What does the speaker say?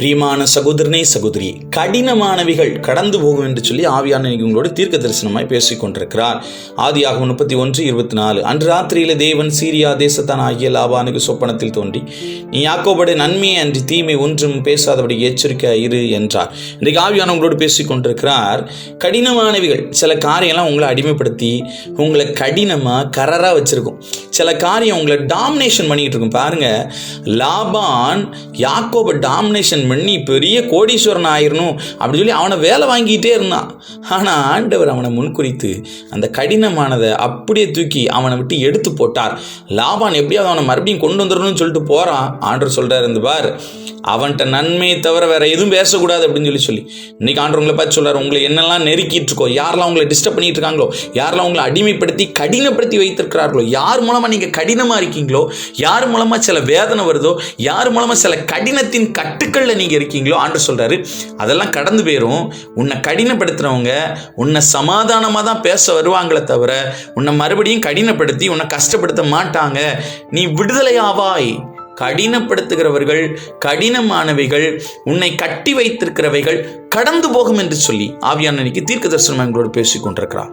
பிரியமான சகோதரனே சகோதரி கடினமானவைகள் கடந்து போகும் என்று சொல்லி ஆவியான இன்னைக்கு உங்களோட தீர்க்க தரிசனமாய் பேசிக் கொண்டிருக்கிறார். ஆதியாக முப்பத்தி ஒன்று இருபத்தி நாலு. அன்று ராத்திரியில தேவன் சீரியா தேசத்தான் ஆகிய லாபானுக்கு சொப்பனத்தில் தோன்றி நீ யாக்கோபட நன்மையை அன்றி தீமை ஒன்றும் பேசாதபடி எச்சரிக்கை இரு என்றார். இன்றைக்கு ஆவியான உங்களோடு பேசிக் கொண்டிருக்கிறார். கடினமானவைகள் சில காரியம்லாம் உங்களை அடிமைப்படுத்தி உங்களை கடினமாக கரராக வச்சிருக்கும். சில காரியம் உங்களை டாமினேஷன் பண்ணிக்கிட்டு இருக்கும். பாருங்க லாபான் யாக்கோபை டாமினேஷன் பண்ணி பெரிய கோடீஸ்வரன் ஆயிரணும் அப்படின்னு சொல்லி அவனை வேலை வாங்கிட்டே இருந்தான். ஆனால் ஆண்டவர் அவனை முன்குறித்து அந்த கடினமானதை அப்படியே தூக்கி அவனை விட்டு எடுத்து போட்டார். லாபான் எப்படியாவது அவனை மறுபடியும் கொண்டு வந்துடணும்னு சொல்லிட்டு போகிறான் ஆண்டவர் சொல்கிறார் இந்த பார் அவன்கிட்ட நன்மையை தவிர வேற எதுவும் பேசக்கூடாது அப்படின்னு சொல்லி சொல்லி. இன்னைக்கு ஆண்டவர் உங்களை பார்த்து சொல்றாரு உங்களை என்னெல்லாம் நெருக்கிட்டு இருக்கோ யாரெல்லாம் உங்களை டிஸ்டர்ப் பண்ணிட்டு இருக்காங்களோ யாரெல்லாம் உங்களை அடிமைப்படுத்தி கடினப்படுத்தி வைத்திருக்கிறார்களோ யார் மூலம் நீங்க கடினமா இருக்கீங்களோ யார் மூலமா சில வேதனை வருதோ யார் மூலமா சில கடினத்தின் கட்டுக்கள்ல நீங்க இருக்கீங்களோ ஆண்டு சொல்றாரு அதெல்லாம் கடந்து போயிரும். உன்னை கடினப்படுத்துறவங்க உன்னை சமாதானமாக தான் பேச வருவாங்களே தவிர உன்னை மறுபடியும் கடினப்படுத்தி உன்னை கஷ்டப்படுத்த மாட்டாங்க. நீ விடுதலையாவாய். கடினப்படுத்துகிறவர்கள் கடினமானவைகள் உன்னை கட்டி வைத்திருக்கிறவைகள் கடந்து போகும் என்று சொல்லி ஆவியான தீர்க்க தரிசனம் எங்களோடு பேசிக் கொண்டிருக்கிறார்